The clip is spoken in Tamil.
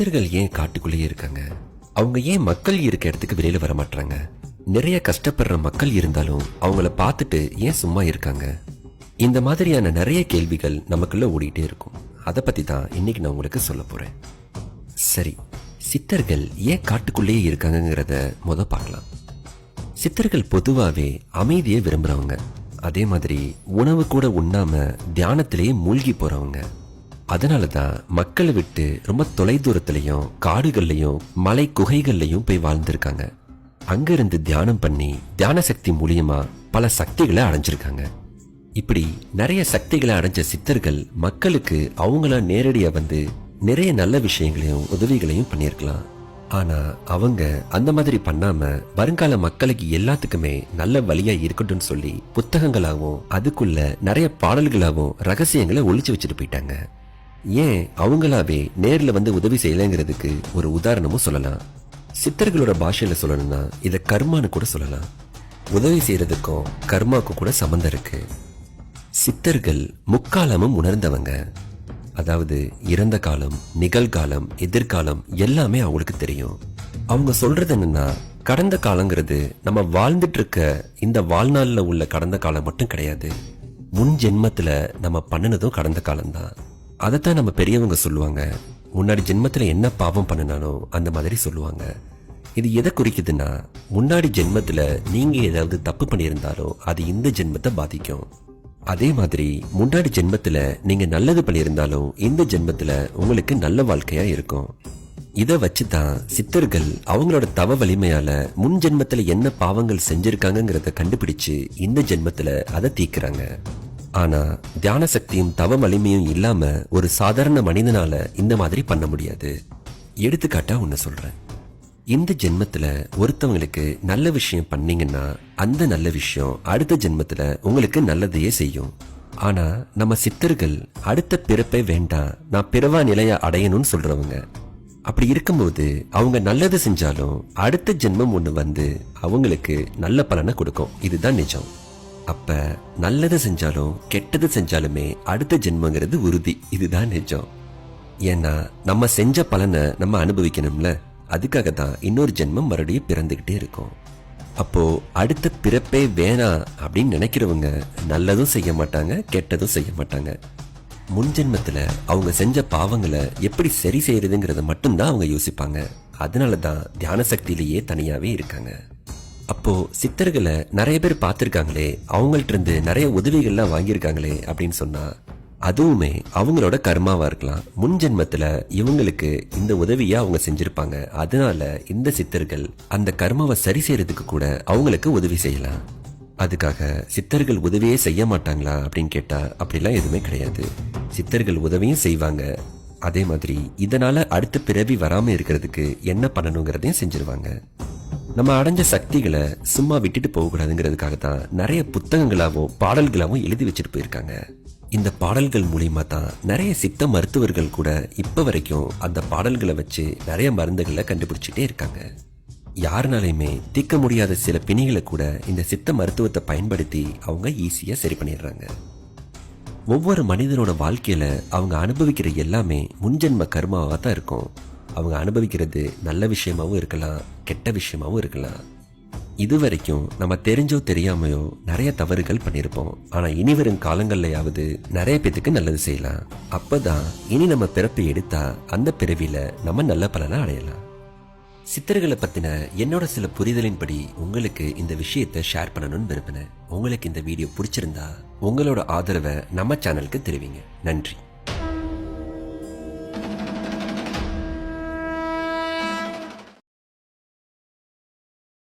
சித்தர்கள் ஏன் காட்டுக்குள்ளேயே இருக்காங்க? அவங்க ஏன் மக்கள் இருக்க இடத்துக்கு வெளியில வர மாட்டாங்க நிறைய கஷ்டப்படுற மக்கள் இருந்தாலும் அவங்கள பார்த்துட்டு ஏன் சும்மா இருக்காங்க? இந்த மாதிரியான நிறைய கேள்விகள் நமக்குள்ள ஓடிட்டே இருக்கும். அதை பத்தி தான் இன்னைக்கு நான் உங்களுக்கு சொல்ல போறேன். சரி சித்தர்கள் ஏன் காட்டுக்குள்ளேயே இருக்காங்கங்கிறத முத பார்க்கலாம். சித்தர்கள் பொதுவாவே அமைதியை விரும்புறவங்க. அதே மாதிரி உணவு கூட உண்ணாம தியானத்திலேயே மூழ்கி போறவங்க. அதனால தான் மக்களை விட்டு ரொம்ப தொலைதூரத்துலையும் காடுகள்லையும் மலை குகைகள்லையும் போய் வாழ்ந்திருக்காங்க. அங்கிருந்து தியானம் பண்ணி தியான சக்தி மூலியமா பல சக்திகளை அடைஞ்சிருக்காங்க. இப்படி நிறைய சக்திகளை அடைஞ்ச சித்தர்கள் மக்களுக்கு அவங்கள நேரடியாக வந்து நிறைய நல்ல விஷயங்களையும் உதவிகளையும் பண்ணியிருக்கலாம். ஆனா அவங்க அந்த மாதிரி பண்ணாம வருங்கால மக்களுக்கு எல்லாத்துக்குமே நல்ல வழியா இருக்கட்டும்னு சொல்லி புத்தகங்களாகவும் அதுக்குள்ள நிறைய பாடல்களாகவும் ரகசியங்களை ஒழிச்சு வச்சுட்டு போயிட்டாங்க. ஏன் அவங்களாவே நேரில் வந்து உதவி செய்யலைங்கிறதுக்கு ஒரு உதாரணமும் சொல்லலாம். சித்தர்களோட பாஷையில் சொல்லணும்னா இதை கர்மான்னு கூட சொல்லலாம். உதவி செய்யறதுக்கும் கர்மாக்கும் கூட சம்மந்தம் இருக்கு. சித்தர்கள் முக்காலமும் உணர்ந்தவங்க. அதாவது இறந்த காலம் நிகழ்காலம் எதிர்காலம் எல்லாமே அவங்களுக்கு தெரியும். அவங்க சொல்றது என்னன்னா கடந்த காலங்கிறது நம்ம வாழ்ந்துட்டு இருக்க இந்த வாழ்நாளில் உள்ள கடந்த காலம் மட்டும் கிடையாது. முன் ஜென்மத்தில் நம்ம பண்ணினதும் கடந்த காலம்தான். அதைத்தான் நம்ம பெரியவங்க சொல்லுவாங்க. முன்னாடி ஜென்மத்தில் என்ன பாவம் பண்ணினானோ அந்த மாதிரி சொல்லுவாங்க. இது எதை குறிக்குதுன்னா முன்னாடி ஜென்மத்தில் நீங்கள் ஏதாவது தப்பு பண்ணியிருந்தாலோ அது இந்த ஜென்மத்தை பாதிக்கும். அதே மாதிரி முன்னாடி ஜென்மத்தில் நீங்கள் நல்லது பண்ணியிருந்தாலும் இந்த ஜென்மத்தில் உங்களுக்கு நல்ல வாழ்க்கையாக இருக்கும். இதை வச்சு தான் சித்தர்கள் அவங்களோட தவ வலிமையால முன் ஜென்மத்தில் என்ன பாவங்கள் செஞ்சுருக்காங்கங்கிறத கண்டுபிடிச்சு இந்த ஜென்மத்தில் அதை தீக்குறாங்க. ஆனா தியான சக்தியும் தவ வலிமையும் இல்லாம ஒரு சாதாரண மனிதனால இந்த மாதிரி பண்ண முடியாது. எடுத்துக்காட்டா ஒன்று சொல்றேன். இந்த ஜென்மத்துல ஒருத்தவங்களுக்கு நல்ல விஷயம் பண்ணீங்கன்னா அந்த நல்ல விஷயம் அடுத்த ஜென்மத்துல உங்களுக்கு நல்லதையே செய்யும். ஆனா நம்ம சித்தர்கள் அடுத்த பிறப்பே வேண்டாம் நான் பிறவா நிலைய அடையணும்னு சொல்றவங்க. அப்படி இருக்கும்போது அவங்க நல்லது செஞ்சாலும் அடுத்த ஜென்மம் ஒன்று வந்து அவங்களுக்கு நல்ல பலனை கொடுக்கும். இதுதான் நிஜம். அப்ப நல்லது செஞ்சாலும் கெட்டது செஞ்சாலுமே அடுத்த ஜென்மங்கிறது உறுதி. இதுதான் நிஜம். ஏன்னா நம்ம செஞ்ச பலனை நம்ம அனுபவிக்கணும்ல. அதுக்காக தான் இன்னொரு ஜென்மம் மறுபடியும் பிறந்துகிட்டே இருக்கும். அப்போ அடுத்த பிறப்பே வேணாம் அப்படின்னு நினைக்கிறவங்க நல்லதும் செய்ய மாட்டாங்க கெட்டதும் செய்ய மாட்டாங்க. முன் ஜென்மத்தில் அவங்க செஞ்ச பாவங்களை எப்படி சரி செய்யறதுங்கிறத மட்டும்தான் அவங்க யோசிப்பாங்க. அதனால தான் தியான சக்தியிலேயே தனியாகவே இருக்காங்க. அப்போ சித்தர்களை நிறைய பேர் பார்த்துருக்காங்களே அவங்கள்ட்ட இருந்து நிறைய உதவிகள்லாம் வாங்கியிருக்காங்களே அப்படின்னு சொன்னா அதுவுமே அவங்களோட கர்மாவா இருக்கலாம். முன் ஜென்மத்துல இவங்களுக்கு இந்த உதவியை அவங்க செஞ்சிருப்பாங்க. அதனால இந்த சித்தர்கள் அந்த கர்மாவை சரி செய்யறதுக்கு கூட அவங்களுக்கு உதவி செய்யலாம். அதுக்காக சித்தர்கள் உதவியே செய்ய மாட்டாங்களா அப்படின்னு கேட்டா அப்படிலாம் எதுவுமே கிடையாது. சித்தர்கள் உதவியும் செய்வாங்க. அதே மாதிரி இதனால அடுத்த பிறவி வராம இருக்கிறதுக்கு என்ன பண்ணணுங்கிறதையும் செஞ்சிருவாங்க. நம்ம அடைஞ்ச சக்திகளை சும்மா விட்டுட்டு போகக்கூடாதுங்கிறதுக்காக தான் நிறைய புத்தகங்களாகவும் பாடல்களாகவும் எழுதி வச்சுட்டு போயிருக்காங்க. இந்த பாடல்கள் மூலியமா தான் நிறைய சித்த மருத்துவர்கள் கூட இப்ப வரைக்கும் அந்த பாடல்களை வச்சு நிறைய மருந்துகளை கண்டுபிடிச்சிட்டே இருக்காங்க. யாருனாலையுமே தீர்க்க முடியாத சில பிணிகளை கூட இந்த சித்த மருத்துவத்தை பயன்படுத்தி அவங்க ஈஸியா சரி பண்ணிடுறாங்க. ஒவ்வொரு மனிதனோட வாழ்க்கையில அவங்க அனுபவிக்கிற எல்லாமே முன்ஜென்ம கர்மாவா தான் இருக்கும். அவங்க அனுபவிக்கிறது நல்ல விஷயமாகவும் இருக்கலாம் கெட்ட விஷயமாகவும் இருக்கலாம். இது வரைக்கும் நம்ம தெரிஞ்சோ தெரியாமையோ நிறைய தவறுகள் பண்ணியிருப்போம். ஆனால் இனி வரும் காலங்கள்லையாவது நிறைய பேத்துக்கு நல்லது செய்யலாம். அப்போதான் இனி நம்ம பிறப்பை எடுத்தா அந்த பிறவியில் நம்ம நல்ல பலனை அடையலாம். சித்தர்களை பற்றின என்னோட சில புரிதலின்படி உங்களுக்கு இந்த விஷயத்தை ஷேர் பண்ணணும்னு விரும்பினேன். உங்களுக்கு இந்த வீடியோ பிடிச்சிருந்தா உங்களோட ஆதரவை நம்ம சேனலுக்கு தெரிவிங்க. நன்றி.